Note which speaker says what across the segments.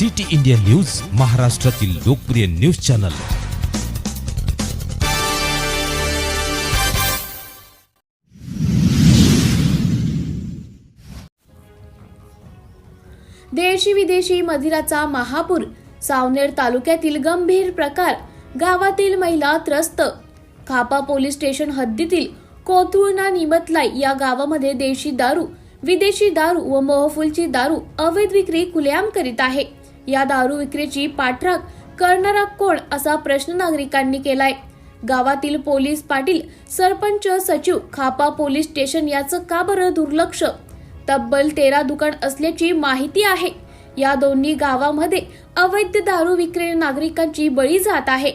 Speaker 1: City India news महाराष्ट्रातील लोकप्रिय news channel.
Speaker 2: देशी विदेशी मदिराचा महापूर सावनेर तालुक्यातील गंभीर प्रकार गावातील महिला त्रस्त. खापा पोलीस स्टेशन हद्दीतील कोथुळना निमतलाई या गावामध्ये देशी दारू विदेशी दारू व मोहफुलची दारू अवैध विक्री खुलेआम करीत आहे. या दारू विक्रीची पाठराख करणारा कोण असा प्रश्न नागरिकांनी केलाय? गावातील पोलीस पाटील सरपंच सचिव खापा पोलीस स्टेशन याचं का बरं दुर्लक्ष? तब्बल तेरा दुकान असल्याची माहिती आहे. या दोन्ही गावामध्ये अवैध दारू विक्री नागरिकांची बळी जात आहे.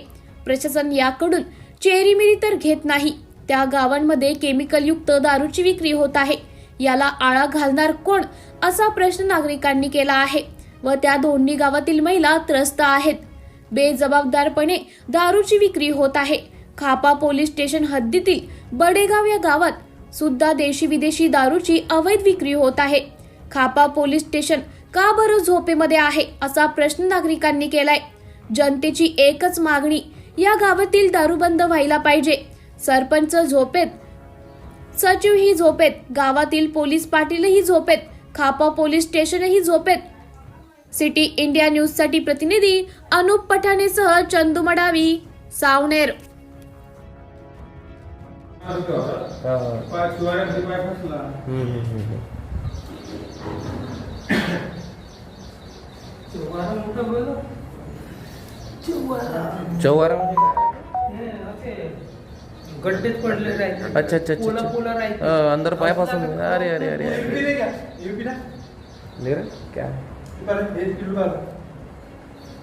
Speaker 2: प्रशासन याकडून चेरीमिरी तर घेत नाही. त्या गावांमध्ये केमिकलयुक्त दारूची विक्री होत आहे. याला आळा घालणार कोण असा प्रश्न नागरिकांनी केला आहे. व त्या दोन्ही गावातील महिला त्रस्त आहेत. बेजबाबदारपणे दारूची विक्री होत आहे. खापा पोलीस स्टेशन हद्दीतील बडेगाव या गावात सुद्धा देशी विदेशी दारूची अवैध विक्री होत आहे. खापा पोलीस स्टेशन का बरं झोपेमध्ये आहे असा प्रश्न नागरिकांनी केलाय. जनतेची एकच मागणी या गावातील दारू बंद व्हायला पाहिजे. सरपंच झोपेत सचिव ही झोपेत गावातील पोलीस पाटीलही झोपेत खापा पोलीस स्टेशनही झोपेत सिटी इंडिया न्यूजसाठी प्रतिनिधी अनुप पठाणेसह चंदू मडावी सावनेर.
Speaker 3: पाय शिवाय पाय फसला शिवाय मोठं बोल
Speaker 4: चौवारा?
Speaker 3: गड्डेच पडले
Speaker 4: अच्छा अच्छा अच्छा अंदर पायापासून अरे अरे अरे
Speaker 3: यूपी
Speaker 4: अरे
Speaker 3: नाही का? यूपी ना
Speaker 4: नहीं रे? क्या?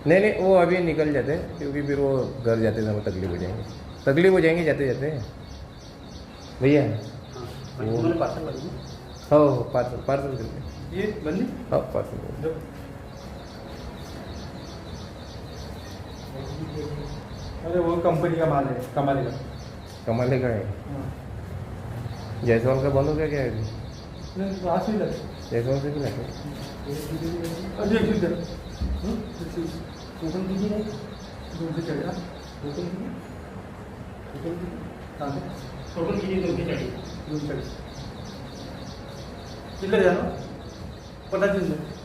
Speaker 4: नहीं नहीं वो अभी निकल जाते हैं क्योंकि फिर वो घर जाते समय तकलीफ़ हो जाएँगे। तकलीफ़ हो जाएँगे जाते जाते भैया? हो हो पार्सल पार्सल
Speaker 3: ये बंदी
Speaker 4: हो पार्सल.
Speaker 3: अरे वो कंपनी का माल है कमाल का।
Speaker 4: कमाले का है। जायसवाल का बंद हो गया क्या है अभी?
Speaker 3: नहीं, किती आहे दोनशे चाळीस हा? किती किती
Speaker 5: टोटल किती दोनशे चाळीस
Speaker 3: दोनशे चाळीस किती द्या ना पन्नास दिवस